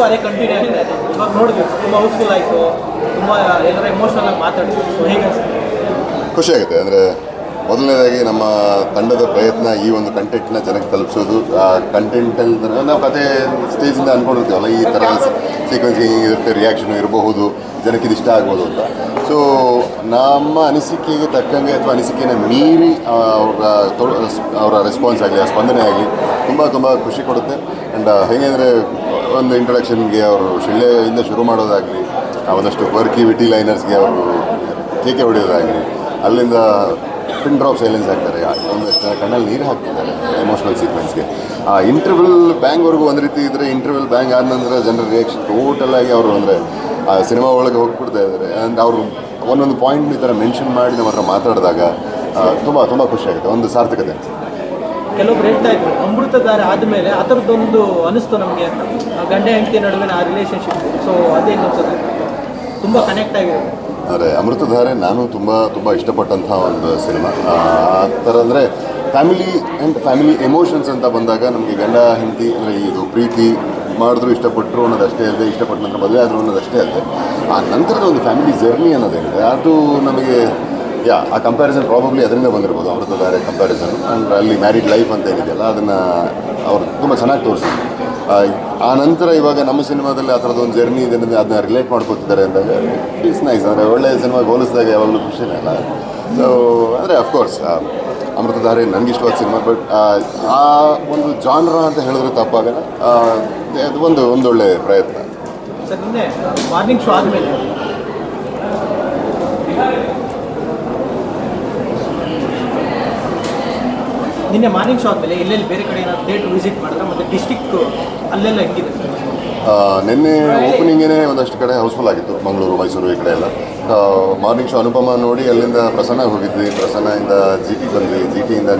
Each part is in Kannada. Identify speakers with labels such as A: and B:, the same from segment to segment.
A: ಇವತ್ತು ಅದೇ ಕಂಟಿನ್ಯೂ ಆಗಿದೆ. ಇವಾಗ ನೋಡಿದ್ವಿ, ತುಂಬ ಹೌಸ್ಫುಲ್ ಆಯಿತು, ತುಂಬ ಎಲ್ಲರ ಎಮೋಷನಲ್ ಆಗಿ ಮಾತಾಡಿದ್ವಿ. ಸೊ ಹೇಗೆ
B: ಖುಷಿ ಆಗುತ್ತೆ. ಅಂದರೆ ಮೊದಲನೇದಾಗಿ ನಮ್ಮ ತಂಡದ ಪ್ರಯತ್ನ ಈ ಒಂದು ಕಂಟೆಂಟ್ನ ಜನಕ್ಕೆ ತಲುಪಿಸೋದು. ಆ ಕಂಟೆಂಟಲ್ಲಿ ನಾವು ಕತೆ ಸ್ಟೇಜಿಂದ ಅಂದ್ಕೊಂಡಿರ್ತೀವಲ್ಲ ಈ ಥರ ಸೀಕ್ವೆನ್ಸಿಂಗ್ ಇರುತ್ತೆ ರಿಯಾಕ್ಷನ್ ಇರಬಹುದು, ಜನಕ್ಕೆ ಇದು ಇಷ್ಟ ಆಗ್ಬೋದು ಅಂತ. ಸೊ ನಮ್ಮ ಅನಿಸಿಕೆಗೆ ತಕ್ಕಂಗೆ ಅಥವಾ ಅನಿಸಿಕೆನ ಮೀರಿ ಅವರ ಅವರ ರೆಸ್ಪಾನ್ಸ್ ಆಗಲಿ, ಆ ಸ್ಪಂದನೆ ಆಗಲಿ, ತುಂಬ ತುಂಬ ಖುಷಿ ಕೊಡುತ್ತೆ. ಆ್ಯಂಡ್ ಹೇಗೆ ಅಂದರೆ ಒಂದು ಇಂಟ್ರಡಕ್ಷನ್ಗೆ ಅವರು ಶಿಳ್ಳೆಯಿಂದ ಶುರು ಮಾಡೋದಾಗಲಿ ಒಂದಷ್ಟು ವರ್ಕಿ ವಿಟಿ ಲೈನರ್ಸ್ಗೆ ಅವರು ಕೇಕೆ ಹೊಡೆಯೋದಾಗಲಿ, ಅಲ್ಲಿಂದ ಪಿನ್ ಡ್ರಾಪ್ ಸೈಲೆನ್ಸ್ ಆಗ್ತಾರೆ ಒಂದಷ್ಟು ಕಣ್ಣಲ್ಲಿ ನೀರು ಹಾಕ್ತಿದ್ದಾರೆ ಎಮೋಷನಲ್ ಸೀಕ್ವೆನ್ಸ್ಗೆ ಆ ಇಂಟರ್ವಲ್ ಬ್ಯಾಂಗ್ವರೆಗೂ ಒಂದು ರೀತಿ ಇದ್ದರೆ ಇಂಟರ್ವಲ್ ಬ್ಯಾಂಗ್ ಆದ ನಂತರ ಜನರ ರಿಯಾಕ್ಷನ್ ಟೋಟಲ್ ಆಗಿ ಅವರು ಅಂದರೆ, ಆ ಸಿನಿಮಾ ಒಳಗೆ ಹೋಗ್ಬಿಡ್ತಾ ಇದ್ದಾರೆ ಆ್ಯಂಡ್ ಅವರು ಒಂದೊಂದು ಪಾಯಿಂಟ್ ಈ ಥರ ಮೆನ್ಷನ್ ಮಾಡಿ ನಮ್ಮ ಹತ್ರ ಮಾತಾಡಿದಾಗ ತುಂಬ ತುಂಬ ಖುಷಿಯಾಗುತ್ತೆ ಒಂದು ಸಾರ್ಥಕತೆ.
A: ಕೆಲವೊಬ್ರು ಹೇಳ್ತಾ ಇದ್ರು. ಅಮೃತಧಾರೆ ಆದಮೇಲೆ ಆ ಥರದ್ದೊಂದು ಅನಿಸ್ತು ನಮಗೆ. ಗಂಡ ಹೆಂಡತಿ ನಡುವಿನ ಆ ರಿಲೇಷನ್ಶಿಪ್ ಸೊ ಅದೇ ಅನ್ಸುತ್ತೆ ತುಂಬ ಕನೆಕ್ಟ್ ಆಗಿರುತ್ತೆ
B: ಅದೇ ಅಮೃತಧಾರೆ ನಾನು ತುಂಬ ತುಂಬ ಇಷ್ಟಪಟ್ಟಂತಹ ಒಂದು ಸಿನಿಮಾ. ಆ ಥರ ಅಂದರೆ ಫ್ಯಾಮಿಲಿ ಆ್ಯಂಡ್ ಫ್ಯಾಮಿಲಿ ಎಮೋಷನ್ಸ್ ಅಂತ ಬಂದಾಗ ನಮಗೆ ಗಂಡ, ಹೆಂಡತಿ, ಅಂದರೆ ಇದು ಪ್ರೀತಿ ಮಾಡಿದ್ರು ಇಷ್ಟಪಟ್ಟರು ಅನ್ನೋದಷ್ಟೇ ಅಲ್ಲದೆ, ಇಷ್ಟಪಟ್ಟ ನಂತರ ಮದುವೆ ಆದರು ಅನ್ನೋದಷ್ಟೇ ಅಲ್ಲದೆ, ಆ ನಂತರದ ಒಂದು ಫ್ಯಾಮಿಲಿ ಜರ್ನಿ ಅನ್ನೋದೇನಿದೆ, ಅದು ನಮಗೆ ಯಾ ಆ ಕಂಪ್ಯಾರಿಸನ್ ಪ್ರಾಬಬ್ಲಿ ಅದರಿಂದ ಬಂದಿರ್ಬೋದು ಅಮೃತಧಾರೆ ಕಂಪ್ಯಾರಿಸನ್ ಅಂದರೆ ಅಲ್ಲಿ ಮ್ಯಾರಿಡ್ ಲೈಫ್ ಅಂತ ಏನಿದೆಯಲ್ಲ ಅದನ್ನು ಅವರು ತುಂಬ ಚೆನ್ನಾಗಿ ತೋರಿಸಿದ್ರು. ಆ, ನಂತರ ಇವಾಗ ನಮ್ಮ ಸಿನಿಮಾದಲ್ಲಿ ಆ ಥರದ್ದು ಒಂದು ಜರ್ನಿ ಇದೆ ಅದನ್ನ ರಿಲೇಟ್ ಮಾಡ್ಕೊತಿದ್ದಾರೆ ಅಂದಾಗ ಇಟ್ಸ್ ನೈಸ್ ಅಂದರೆ ಒಳ್ಳೆಯ ಸಿನಿಮಾಗೆ ಹೋಲಿಸಿದಾಗ ಯಾವಾಗಲೂ ಖುಷಿನೇ ಅಲ್ಲ. ಸೊ ಅಂದರೆ ಅಫ್ಕೋರ್ಸ್ ಅಮೃತಧಾರೆ ನನಗೆ ಇಷ್ಟವಾದ ಸಿನಿಮಾ ಬಟ್ ಆ ಒಂದು ಜಾನ್ರ ಅಂತ ಹೇಳಿದ್ರೆ ತಪ್ಪಾಗಲ್ಲ. ಅದು ಒಂದು ಒಂದೊಳ್ಳೆ ಪ್ರಯತ್ನ.
A: ಮಾರ್ನಿಂಗ್ ಶೋ ಆದಮೇಲೆ ನಿನ್ನೆ ಮಾರ್ನಿಂಗ್ ಶೋ ಆದಮೇಲೆ ಎಲ್ಲೆಲ್ಲಿ ಬೇರೆ ಕಡೆ ಏನಾದ್ರು ಥಿಯೇಟ್ರ್ ವಿಸಿಟ್ ಮಾಡಿದ್ರೆ ಮತ್ತು ಡಿಸ್ಟಿಕ್ ಅಲ್ಲೆಲ್ಲ ಹೆಂಗಿದೆ?
B: ನಿನ್ನೆ ಓಪನಿಂಗೇ ಒಂದಷ್ಟು ಕಡೆ ಹೌಸ್ಫುಲ್ ಆಗಿತ್ತು, ಮಂಗಳೂರು, ಮೈಸೂರು ಈ ಕಡೆ ಎಲ್ಲ. ಮಾರ್ನಿಂಗ್ ಶೋ ಅನುಪಮ ನೋಡಿ ಅಲ್ಲಿಂದ ಪ್ರಸನ್ನ ಹೋಗಿದ್ವಿ. ಪ್ರಸನ್ನದಿಂದ ಜಿ ಟಿ ಬಂದ್ವಿ. ಜಿ ಟಿಯಿಂದ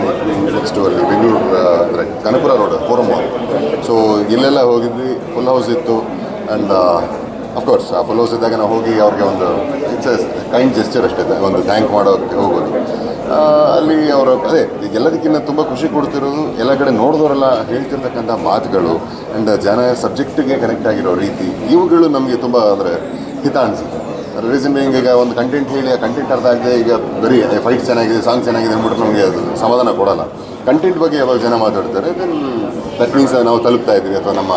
B: ನೆಕ್ಸ್ಟ್ ಅಲ್ಲಿ ಬೆಂಗಳೂರು ಅಂದರೆ ಕನಪುರ ರೋಡ್ ಫೋರಮ್ ಸೊ ಇಲ್ಲೆಲ್ಲ ಹೋಗಿದ್ವಿ. ಫುಲ್ ಹೌಸ್ ಇತ್ತು. ಆ್ಯಂಡ್ ಅಫ್ಕೋರ್ಸ್ ಆ ಫುಲ್ ಹೌಸ್ ಇದ್ದಾಗ ನಾವು ಹೋಗಿ ಅವ್ರಿಗೆ ಒಂದು ಇಟ್ಸ್ ಕೈಂಡ್ ಜೆಸ್ಚರ್ ಅಷ್ಟೇ, ಒಂದು ಥ್ಯಾಂಕ್ ಮಾಡೋಕ್ಕೆ ಅಲ್ಲಿ ಅವರು ಅದೇ, ಎಲ್ಲದಕ್ಕಿಂತ ತುಂಬ ಖುಷಿ ಕೊಡ್ತಿರೋದು, ಎಲ್ಲ ಕಡೆ ನೋಡಿದವರೆಲ್ಲ ಹೇಳ್ತಿರ್ತಕ್ಕಂಥ ಮಾತುಗಳು ಆ್ಯಂಡ್ ಜನ ಸಬ್ಜೆಕ್ಟಿಗೆ ಕನೆಕ್ಟ್ ಆಗಿರೋ ರೀತಿ, ಇವುಗಳು ನಮಗೆ ತುಂಬ ಅಂದರೆ ಹಿತ ಅನಿಸುತ್ತೆ. ರೀಸನ್ ಬೇಯಿಂಗ್ ಈಗ ಒಂದು ಕಂಟೆಂಟ್ ಹೇಳಿ, ಆ ಕಂಟೆಂಟ್ ಅರ್ಥ ಆಗದೆ ಈಗ ಬರೀ ಫೈಟ್ ಚೆನ್ನಾಗಿದೆ ಸಾಂಗ್ ಚೆನ್ನಾಗಿದೆ ಅಂದ್ಬಿಟ್ಟು ನಮಗೆ ಅದು ಸಮಾಧಾನ ಕೊಡೋಲ್ಲ. ಕಂಟೆಂಟ್ ಬಗ್ಗೆ ಯಾವಾಗ ಜನ ಮಾತಾಡ್ತಾರೆ ದೆನ್ ದಟ್ ಮೀನ್ಸ್ ನಾವು ತಲುಪ್ತಾ ಇದ್ದೀವಿ ಅಥವಾ ನಮ್ಮ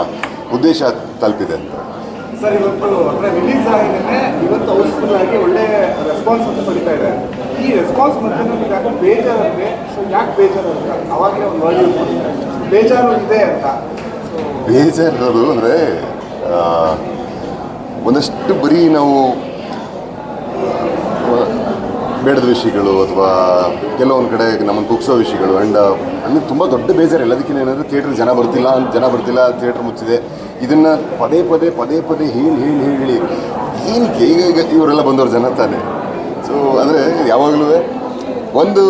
B: ಉದ್ದೇಶ ತಲುಪಿದೆ ಅಂತ.
C: ಸರ್ ಇವತ್ತು ಅಂದ್ರೆ ರಿಲೀಸ್ ಆಗಿದ್ದೇನೆ ಇವತ್ತು ಹೌಸ್ಫುಲ್ ಆಗಿ ಒಳ್ಳೆ ರೆಸ್ಪಾನ್ಸ್ ಅಂತ ಪಡಿತಾ ಇದೆ. ಈ ರೆಸ್ಪಾನ್ಸ್ ಮತ್ತೆ ನಮಗೆ ಯಾಕೆ ಬೇಜಾರಂದ್ರೆ ಸೊ ಯಾಕೆ ಬೇಜಾರು ಅಂತ? ಅವಾಗಲೇ ಒಂದು ವರ್ಡ್ ಯೂಸ್ ಬೇಜಾರು ಇದೆ ಅಂತ.
B: ಬೇಜಾರು ಅಂದರೆ ಒಂದಷ್ಟು ಬರೀ ನಾವು ಬೇಡದ ವಿಷಯಗಳು ಅಥವಾ ಕೆಲವೊಂದು ಕಡೆ ನಮ್ಮನ್ನು ಕುಗ್ಸೋ ವಿಷಯಗಳು ಆ್ಯಂಡ್ ಅಂದರೆ ತುಂಬ ದೊಡ್ಡ ಬೇಜಾರು. ಎಲ್ಲದಕ್ಕಿಂತ ಏನಂದರೆ ಥಿಯೇಟ್ರ್ ಜನ ಬರ್ತಿಲ್ಲ ಅಂತ ಜನ ಬರ್ತಿಲ್ಲ ಥಿಯೇಟ್ರ್ ಮುಚ್ಚಿದೆ. ಇದನ್ನು ಪದೇ ಪದೇ ಪದೇ ಪದೇ ಹೇಳಿ ಹೇಳಿ ಹೇಳಿ ಏನಕ್ಕೆ ಈಗ ಈಗ ಇವರೆಲ್ಲ ಬಂದವ್ರು ಜನ ತಾನೆ. ಸೊ ಅಂದರೆ ಯಾವಾಗಲೂ ಒಂದು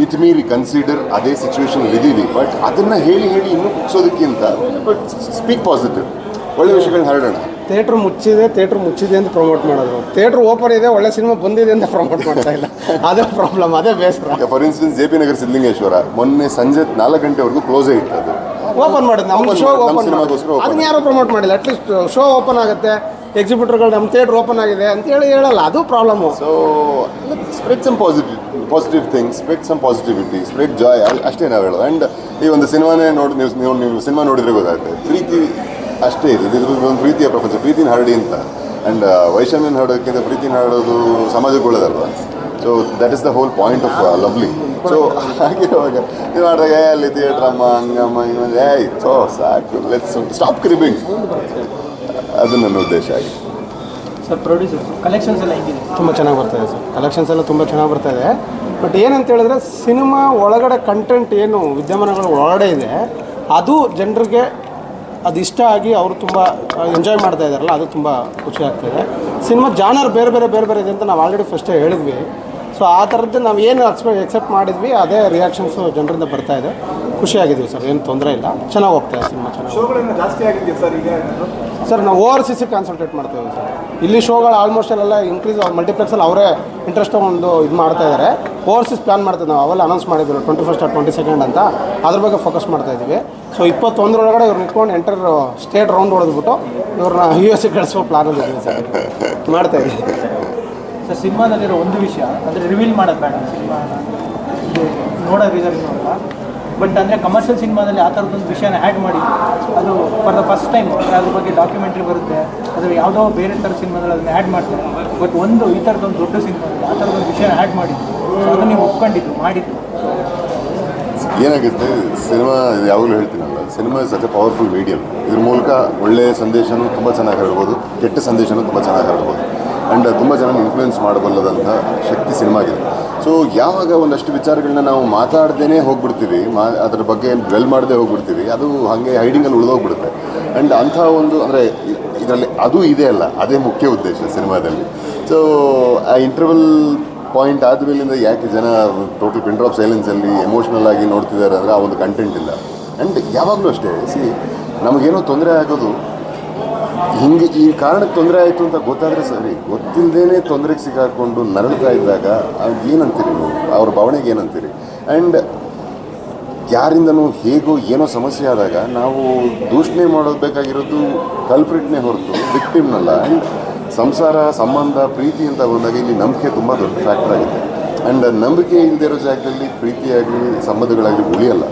B: ಮಿತಿಮೀರಿ ಕನ್ಸಿಡರ್ ಅದೇ ಸಿಚುವೇಶನ್ ಇದ್ದೀವಿ ಬಟ್ ಅದನ್ನು ಹೇಳಿ ಹೇಳಿ ಇನ್ನೂ ಕುಗ್ಸೋದಕ್ಕಿಂತ ಬಟ್ ಸ್ಪೀಕ್ ಪಾಸಿಟಿವ್ ಒಳ್ಳೆ ವಿಷಯಗಳನ್ನ ಹರಡೋಣ.
D: ಥಿಯೇಟ್ರ್ ಮುಚ್ಚಿದೆ ಥಿಯೇಟ್ರ್ ಮುಚ್ಚಿದೆ ಅಂತ ಪ್ರಮೋಟ್ ಮಾಡೋದು ಥಿಯೇಟ್ರ್ ಓಪನ್ ಇದೆ ಒಳ್ಳೆ ಸಿನಿಮಾ ಬಂದಿದೆ ಅಂತ ಪ್ರಮೋಟ್ ಮಾಡ್ತಾ ಇಲ್ಲ. ಅದೇ ಪ್ರಾಬ್ಲಮ್ ಅದೇ ಬೇಸರ.
B: For instance J P Nagar Siddhalingeshwara ಮೊನ್ನೆ ಸಂಜೆ ನಾಲ್ಕು ಗಂಟೆವರೆಗೂ ಕ್ಲೋಸ್ ಇತ್ತು ಅದು.
D: ಓಪನ್ ಮಾಡೋದು ನಮ್ಮ ಶೋ ಓಪನ್ ಅದನ್ನ ಯಾರು ಪ್ರಮೋಟ್ ಮಾಡಿಲ್ಲ. ಅಟ್ಲೀಸ್ಟ್ ಶೋ ಓಪನ್ ಆಗುತ್ತೆ ಎಕ್ಸಿಬಿಟರ್ಗಳು ನಮ್ಮ ಥಿಯೇಟ್ರ್ ಓಪನ್ ಆಗಿದೆ ಅಂತ ಹೇಳಿ ಹೇಳಲ್ಲ ಅದು problem
B: so spread some positive positive things spread some positivity spread joy ಅಷ್ಟೇ ನಾವು ಹೇಳೋದು. ಆ್ಯಂಡ್ ಈ ಒಂದು ಸಿನಿಮಾನೇ ನೋಡಿ ನೀವು ನೀವು ನೀವು ಸಿನಿಮಾ ನೋಡಿದ್ರೆ ಗೊತ್ತಾಗುತ್ತೆ. ಪ್ರೀತಿ ಅಷ್ಟೇ ಇದೆ. ಇದು ಒಂದು ಪ್ರೀತಿಯ ಪ್ರಪಂಚ ಪ್ರೀತಿನ ಹರಡಿ ಅಂತ. ಆ್ಯಂಡ್ ವೈಷಮ್ಯನ ಹರಡೋಕ್ಕಿಂತ ಪ್ರೀತಿನ ಹಾಡೋದು ಸಮಾಜಕ್ಕೆ ಒಳ್ಳೇದಲ್ವಾ so that is the whole point of Lovely so ಹಾಗಿರುವಾಗ ಇದು ಮಾಡಿದಾಗ ಏ, ಅಲ್ಲಿ ಥಿಯೇಟ್ರ್ ಅಮ್ಮ ಹಂಗಮ್ಮ ಇನ್ನೊಂದು ಏಯ್ ಥೋ ಸಾಕು. ಲೆಟ್ಸ್ ಸ್ಟಾಪ್ ಕ್ರಿಬಿಂಗ್ ಅದು ನನ್ನ ಉದ್ದೇಶ ಆಗಿದೆ.
A: ಸರ್ ಪ್ರೊಡ್ಯೂಸರ್ ಕಲೆಕ್ಷನ್ಸ್ ಎಲ್ಲ ಹೇಗಿದೆ?
D: ತುಂಬ ಚೆನ್ನಾಗಿ ಬರ್ತಾ ಇದೆ ಸರ್ ಕಲೆಕ್ಷನ್ಸ್ ಎಲ್ಲ ತುಂಬ ಚೆನ್ನಾಗಿ ಬರ್ತಾ ಇದೆ. ಬಟ್ ಏನಂತ ಹೇಳಿದ್ರೆ ಸಿನಿಮಾ ಒಳಗಡೆ ಕಂಟೆಂಟ್ ಏನು ವಿದ್ಯಮಾನಗಳು ಒಳಗಡೆ ಇದೆ ಅದು ಜನರಿಗೆ ಅದು ಇಷ್ಟ ಆಗಿ ಅವರು ತುಂಬ ಎಂಜಾಯ್ ಮಾಡ್ತಾ ಇದ್ದಾರಲ್ಲ ಅದು ತುಂಬ ಖುಷಿ ಆಗ್ತಾಯಿದೆ ಸಿನಿಮಾ ಜಾನರ್ ಬೇರೆ ಬೇರೆ ಬೇರೆ ಬೇರೆ ಇದೆ ಅಂತ ನಾವು ಆಲ್ರೆಡಿ ಫಸ್ಟೇ ಹೇಳಿದ್ವಿ. ಸೊ ಆ ಥರದ್ದು ನಾವು ಏನು ಎಕ್ಸ್ಪೆಕ್ಟ್ ಎಕ್ಸೆಪ್ಟ್ ಮಾಡಿದ್ವಿ ಅದೇ ರಿಯಾಕ್ಷನ್ಸು ಜನರಿಂದ ಬರ್ತಾ ಇದೆ. ಖುಷಿಯಾಗಿದ್ದೀವಿ ಸರ್ ಏನು ತೊಂದರೆ ಇಲ್ಲ. ಚೆನ್ನಾಗಿ ಹೋಗ್ತಾ ಇದೆ ಸಿನಿಮಾ ಚೆನ್ನಾಗಿ.
C: ಸರ್
D: ನಾವು ಓವರ್ ಸಿ ಸಿ ಕಾನ್ಸಂಟ್ರೇಟ್ ಮಾಡ್ತೇವೆ ಸರ್. ಇಲ್ಲಿ ಶೋಗಳು ಆಲ್ಮೋಸ್ಟ್ ಎಲ್ಲ ಇನ್ಕ್ರೀಸ್ ಮಲ್ಟಿಪ್ಲೆಕ್ಸಲ್ಲಿ ಅವರೇ ಇಂಟ್ರೆಸ್ಟ್ ಒಂದು ಇದು ಮಾಡ್ತಾ ಇದ್ದಾರೆ ಓವರ್ಸೀಸ್ ಪ್ಲಾನ್ ಮಾಡ್ತೀವಿ ನಾವು. ಅವೆಲ್ಲ ಅನೌನ್ಸ್ ಮಾಡಿದ್ರು ಟ್ವೆಂಟಿ ಫಸ್ಟ್ ಟ್ವೆಂಟಿ ಸೆಕೆಂಡ್ ಅಂತ. ಅದ್ರ ಬಗ್ಗೆ ಫೋಕಸ್ ಮಾಡ್ತಾ ಇದ್ದೀವಿ ಸೊ ಇಪ್ಪತ್ತೊಂದರೊಳಗಡೆ ಇವ್ರು ನಿಂತ್ಕೊಂಡು ಎಂಟರ್ ಸ್ಟೇಟ್ ರೌಂಡ್ ಹೊಡೆದ್ಬಿಟ್ಟು ಇವ್ರನ್ನ ಯು ಎಸ್ ಕಳಿಸೋ ಪ್ಲಾನಲ್ಲಿ ಇದ್ದೀವಿ ಸರ್. ಮಾಡ್ತಾ ಇದ್ದೀವಿ
A: ಸರ್ ಸಿನಿಮಾದಲ್ಲಿರೋ ಒಂದು ವಿಷಯ, ಅಂದರೆ ರಿವೀಲ್ ಮಾಡೋದು ಬೇಡ. ಸಿನಿಮಾ ನೋಡೋ ರೀಸನ್ ಬಟ್ ಅಂದರೆ ಕಮರ್ಷಿಯಲ್ ಸಿನಿಮಾದಲ್ಲಿ ಆ ಥರದ್ದೊಂದು ವಿಷಯನ ಆ್ಯಡ್ ಮಾಡಿ, ಅದು ಫಾರ್ ದ ಫಸ್ಟ್ ಟೈಮ್ ಅದ್ರ ಬಗ್ಗೆ ಡಾಕ್ಯುಮೆಂಟ್ರಿ ಬರುತ್ತೆ, ಅದ್ರ ಯಾವುದೋ ಬೇರೆ ಥರ ಸಿನಿಮಾದಲ್ಲಿ ಅದನ್ನ ಆ್ಯಡ್ ಮಾಡ್ತಾರೆ. ಬಟ್ ಒಂದು ಈ ಥರದ್ದೊಂದು ದೊಡ್ಡ ಸಿನಿಮಾದಲ್ಲಿ ಆ ಥರದೊಂದು ವಿಷಯನ ಆ್ಯಡ್ ಮಾಡಿದ್ದು ಅದನ್ನು ನೀವು ಒಪ್ಕೊಂಡಿದ್ದು, ಮಾಡಿದ್ದು.
B: ಏನಾಗುತ್ತೆ ಸಿನಿಮಾ ಇದು ಯಾವಾಗಲೂ ಹೇಳ್ತೀನಲ್ಲ cinema is such powerful medium ಇದ್ರ ಮೂಲಕ ಒಳ್ಳೆಯ ಸಂದೇಶನೂ ತುಂಬ ಚೆನ್ನಾಗಿ ಹರಡ್ಬೋದು, ಕೆಟ್ಟ ಸಂದೇಶನೂ ತುಂಬ ಚೆನ್ನಾಗಿ ಹರಡ್ಬೋದು. ಆ್ಯಂಡ್ ತುಂಬ ಚೆನ್ನಾಗಿ ಇನ್ಫ್ಲೂಯೆನ್ಸ್ ಮಾಡಬಲ್ಲದಂಥ ಶಕ್ತಿ ಸಿನಿಮಾಗಿದೆ ಸೊ ಯಾವಾಗ ಒಂದಷ್ಟು ವಿಚಾರಗಳನ್ನ ನಾವು ಮಾತಾಡ್ದೇ ಹೋಗ್ಬಿಡ್ತೀವಿ, ಮಾ, ಅದ್ರ ಬಗ್ಗೆ ಡ್ವೆಲ್ ಮಾಡದೆ ಹೋಗ್ಬಿಡ್ತೀವಿ, ಅದು ಹಾಗೆ ಹೈಡಿಂಗಲ್ಲಿ ಉಳಿದೋಗ್ಬಿಡುತ್ತೆ. ಆ್ಯಂಡ್ ಅಂಥ ಒಂದು, ಅಂದರೆ, ಇದರಲ್ಲಿ ಅದು ಇದೆ ಅಲ್ಲ, ಅದೇ ಮುಖ್ಯ ಉದ್ದೇಶ ಸಿನಿಮಾದಲ್ಲಿ. ಸೊ ಆ ಇಂಟರ್ವಲ್ ಪಾಯಿಂಟ್ ಆದಮೇಲಿಂದ ಯಾಕೆ ಜನ ಟೋಟಲ್ ಪಿನ್ ಡ್ರಾಪ್ ಸೈಲೆನ್ಸಲ್ಲಿ ಎಮೋಷ್ನಲ್ ಆಗಿ ನೋಡ್ತಿದ್ದಾರೆ ಅಂದರೆ ಆ ಒಂದು ಕಂಟೆಂಟ್ ಇಲ್ಲ ಆ್ಯಂಡ್ ಯಾವಾಗಲೂ ಅಷ್ಟೇ ಸಿ ನಮಗೇನೋ ತೊಂದರೆ ಆಗೋದು ಹಿಂಗೆ ಈ ಕಾರಣಕ್ಕೆ ತೊಂದರೆ ಆಯಿತು ಅಂತ ಗೊತ್ತಾದರೆ ಸರಿ. ಗೊತ್ತಿಲ್ಲದೇ ತೊಂದರೆಗೆ ಸಿಕ್ಕಾಕೊಂಡು ನರಳ್ತಾ ಇದ್ದಾಗ ಏನಂತೀರಿ ನೀವು? ಅವ್ರ ಭಾವನೆಗೆ ಏನಂತೀರಿ? ಆ್ಯಂಡ್ ಯಾರಿಂದನೂ ಹೇಗೋ ಏನೋ ಸಮಸ್ಯೆ ಆದಾಗ ನಾವು ದೂಷಣೆ ಮಾಡೋದು ಬೇಕಾಗಿರೋದು ಕಲ್ಪ್ರಿಟ್ನೇ ಹೊರತು ವಿಕ್ಟಿಮ್ನಲ್ಲ ಆ್ಯಂಡ್ ಸಂಸಾರ, ಸಂಬಂಧ, ಪ್ರೀತಿ ಅಂತ ಬಂದಾಗ ಇಲ್ಲಿ ನಂಬಿಕೆ ತುಂಬ ದೊಡ್ಡ ಫ್ಯಾಕ್ಟರ್ ಆಗಿದೆ ಆ್ಯಂಡ್ ನಂಬಿಕೆ ಇಲ್ಲದೆ ಇರೋ ಜಾಗದಲ್ಲಿ ಪ್ರೀತಿಯಾಗಲಿ, ಸಂಬಂಧಗಳಾಗಲಿ ಉಳಿಯಲ್ಲ.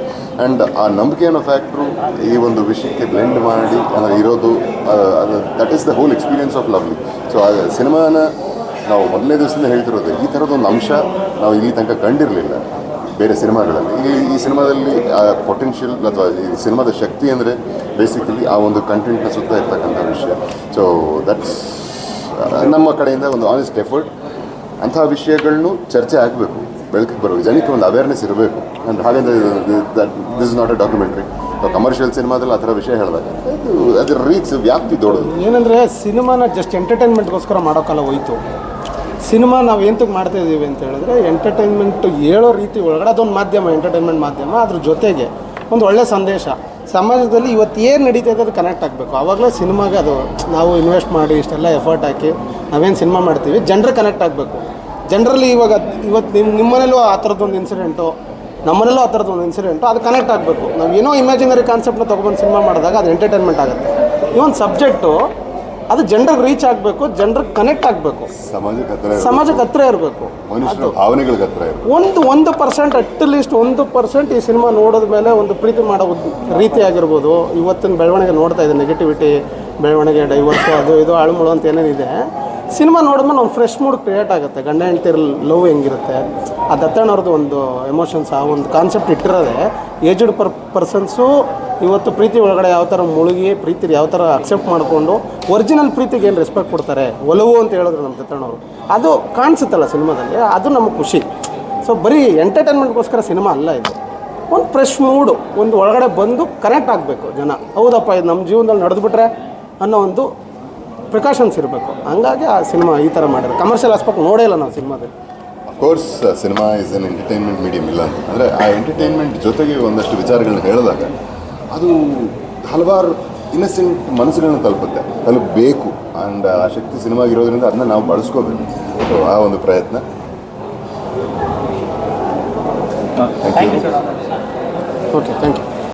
B: ಆ್ಯಂಡ್ ಆ ನಂಬಿಕೆ ಅನ್ನೋ ಫ್ಯಾಕ್ಟ್ರು ಈ ಒಂದು ವಿಷಯಕ್ಕೆ ಬ್ಲೆಂಡ್ ಮಾಡಿ ಅಂದರೆ ಇರೋದು ಆ, ಅದು that is the whole experience of Lovely so ಆ ಸಿನಿಮಾನ ನಾವು ಮೊದಲನೇ ದಿವಸದಿಂದ ಹೇಳ್ತಿರೋದು ಈ ಥರದೊಂದು ಅಂಶ ನಾವು ಇಲ್ಲಿ ತನಕ ಕಂಡಿರಲಿಲ್ಲ ಬೇರೆ ಸಿನಿಮಾಗಳಲ್ಲಿ. ಈ ಈ ಸಿನಿಮಾದಲ್ಲಿ ಪೊಟೆನ್ಷಿಯಲ್ ಅಥವಾ ಈ ಸಿನಿಮಾದ ಶಕ್ತಿ ಅಂದರೆ ಬೇಸಿಕಲಿ ಆ ಒಂದು ಕಂಟೆಂಟ್ನ ಸುತ್ತ ಇರ್ತಕ್ಕಂಥ ವಿಷಯ. ಸೊ ದಟ್ಸ್ ನಮ್ಮ ಕಡೆಯಿಂದ ಒಂದು ಆನೆಸ್ಟ್ ಎಫರ್ಟ್ ಅಂತಹ ವಿಷಯಗಳನ್ನು ಚರ್ಚೆ ಆಗಬೇಕು. ಬೆಳಕಿಗೆ ಬರಬೇಕು ಜನಕ್ಕೆ ಒಂದು ಅವೇರ್ನೆಸ್ ಇರಬೇಕು. ಆ್ಯಂಡ್ ಹಾಗಂದ್ರೆ this is not a documentary commercial ಸಿನಿಮಾದಲ್ಲಿ ಆ ಥರ ವಿಷಯ ಹೇಳಿದಾಗ, ಅದು ಅದರ ರೀಚ್ ವ್ಯಾಪ್ತಿ ದೊಡ್ಡದು.
D: ಏನಂದರೆ ಸಿನಿಮಾನ ಜಸ್ಟ್ ಎಂಟರ್ಟೈನ್ಮೆಂಟ್ಗೋಸ್ಕರ ಮಾಡೋಕ್ಕಲ್ಲ ಹೋಯ್ತು. ಸಿನಿಮಾ ನಾವು ಎಂತಕ್ಕೆ ಮಾಡ್ತಾ ಇದ್ದೀವಿ ಅಂತ ಹೇಳಿದ್ರೆ ಎಂಟರ್ಟೈನ್ಮೆಂಟ್ ಹೇಳೋ ರೀತಿ ಒಳಗಡೆ, ಅದೊಂದು ಮಾಧ್ಯಮ ಎಂಟರ್ಟೈನ್ಮೆಂಟ್ ಮಾಧ್ಯಮ, ಅದ್ರ ಜೊತೆಗೆ ಒಂದು ಒಳ್ಳೆಯ ಸಂದೇಶ. ಸಮಾಜದಲ್ಲಿ ಇವತ್ತು ಏನು ನಡೀತಾ ಇದೆ ಅದು ಕನೆಕ್ಟ್ ಆಗಬೇಕು. ಆವಾಗಲೇ ಸಿನಿಮಾಗೆ ಅದು, ನಾವು ಇನ್ವೆಸ್ಟ್ ಮಾಡಿ, ಇಷ್ಟೆಲ್ಲ ಎಫರ್ಟ್ ಹಾಕಿ ನಾವೇನು ಸಿನಿಮಾ ಮಾಡ್ತೀವಿ, ಜನರು ಕನೆಕ್ಟ್ ಆಗಬೇಕು. ಜನರಲ್ಲಿ ಇವಾಗ ಇವತ್ತು ನಿಮ್ಮ ನಿಮ್ಮನೇಲೂ ಆ ಥರದ್ದೊಂದು ಇನ್ಸಿಡೆಂಟು ನಮ್ಮನೇಲೂ ಆ ಥರದ್ದೊಂದು ಇನ್ಸಿಡೆಂಟು ಅದು ಕನೆಕ್ಟ್ ಆಗಬೇಕು. ನಾವು ಏನೋ ಇಮ್ಯಾಜಿನರಿ ಕಾನ್ಸೆಪ್ಟ್ನ ತೊಗೊಬಂದು ಸಿನಿಮಾ ಮಾಡಿದಾಗ ಅದು ಎಂಟರ್ಟೈನ್ಮೆಂಟ್ ಆಗುತ್ತೆ. ಈ ಒಂದು ಸಬ್ಜೆಕ್ಟು ಅದು ಜನರಿಗೆ ರೀಚ್ ಆಗಬೇಕು ಜನರಿಗೆ ಕನೆಕ್ಟ್ ಆಗಬೇಕು.
B: ಸಮಾಜಕ್ಕೆ ಹತ್ರ
D: ಸಮಾಜಕ್ಕೆ ಹತ್ರ ಇರಬೇಕು.
B: ಮನುಷ್ಯರ ಭಾವನೆಗಳಿಗೆ ಹತ್ರ ಇರಬೇಕು.
D: ಒಂದು ಒಂದು ಪರ್ಸೆಂಟ್ ಅಟ್ ಲೀಸ್ಟ್ ಒಂದು ಪರ್ಸೆಂಟ್ ಈ ಸಿನಿಮಾ ನೋಡಿದ ಮೇಲೆ ಒಂದು ಪ್ರೀತಿ ಮಾಡೋ ರೀತಿ ಆಗಿರ್ಬೋದು. ಇವತ್ತಿನ ಬೆಳವಣಿಗೆ ನೋಡ್ತಾ ಇದೆ ನೆಗೆಟಿವಿಟಿ ಬೆಳವಣಿಗೆ ಡೈವರ್ಸು ಅದು ಇದು ಅಳುಮುಳು ಅಂತ ಏನೇನಿದೆ. ಸಿನಿಮಾ ನೋಡಿದ್ಮೇಲೆ ಒಂದು ಫ್ರೆಶ್ ಮೂಡ್ ಕ್ರಿಯೇಟ್ ಆಗುತ್ತೆ. ಗಂಡ ಹೆಂಡ್ತಿರ್ ಲವ್ ಹೆಂಗಿರುತ್ತೆ? ಆ ದತ್ತಣ್ಣವ್ರದ್ದು ಒಂದು ಎಮೋಷನ್ಸ್ ಆ ಒಂದು ಕಾನ್ಸೆಪ್ಟ್ ಇಟ್ಟಿರೋದೆ ಏಜ್ಡ್ ಪರ್ ಪರ್ಸನ್ಸು ಇವತ್ತು ಪ್ರೀತಿ ಒಳಗಡೆ ಯಾವ ಥರ ಮುಳುಗಿ, ಪ್ರೀತಿ ಯಾವ ಥರ ಅಕ್ಸೆಪ್ಟ್ ಮಾಡಿಕೊಂಡು ಒರಿಜಿನಲ್ ಪ್ರೀತಿಗೆ ಏನು ರೆಸ್ಪೆಕ್ಟ್ ಕೊಡ್ತಾರೆ? ಒಲವು ಅಂತ ಹೇಳಿದ್ರು ನಮ್ಮ ದತ್ತಣ್ಣವರು ಅದು ಕಾಣಿಸುತ್ತಲ್ಲ ಸಿನಿಮಾದಲ್ಲಿ, ಅದು ನಮಗೆ ಖುಷಿ. ಸೊ ಬರೀ ಎಂಟರ್ಟೈನ್ಮೆಂಟ್ಗೋಸ್ಕರ ಸಿನಿಮಾ ಅಲ್ಲ ಇದು. ಒಂದು ಫ್ರೆಶ್ ಮೂಡು ಒಂದು ಒಳಗಡೆ ಬಂದು ಕನೆಕ್ಟ್ ಆಗಬೇಕು ಜನ. ಹೌದಪ್ಪ, ಇದು ನಮ್ಮ ಜೀವನದಲ್ಲಿ ನಡೆದುಬಿಟ್ರೆ ಅನ್ನೋ ಒಂದು ಪ್ರಿಕಾಷನ್ಸ್ ಇರಬೇಕು. ಹಂಗಾಗಿ ಆ ಸಿನಿಮಾ ಈ ಥರ ಮಾಡಿದ್ರು ಕಮರ್ಷಿಯಲ್ ಆಸ್ಪೆಕ್ಟ್ ನೋಡೇ ಇಲ್ಲ ನಾವು ಸಿನಿಮಾದಲ್ಲಿ.
B: Of course cinema is an entertainment medium ಇಲ್ಲ ಅಂತ. ಅಂದರೆ ಆ ಎಂಟರ್ಟೈನ್ಮೆಂಟ್ ಜೊತೆಗೆ ಒಂದಷ್ಟು ವಿಚಾರಗಳನ್ನ ಹೇಳಿದಾಗ ಅದು ಹಲವಾರು ಇನ್ನಸೆಂಟ್ ಮನಸ್ಸುಗಳನ್ನ ತಲುಪುತ್ತೆ. ತಲುಪಬೇಕು. ಆ್ಯಂಡ್ ಆ ಶಕ್ತಿ ಸಿನಿಮಾಗಿರೋದ್ರಿಂದ ಅದನ್ನ ನಾವು ಬಳಸ್ಕೋಬೇಕು. ಸೊ ಆ ಒಂದು ಪ್ರಯತ್ನ.
A: Thank you sir
D: okay thank you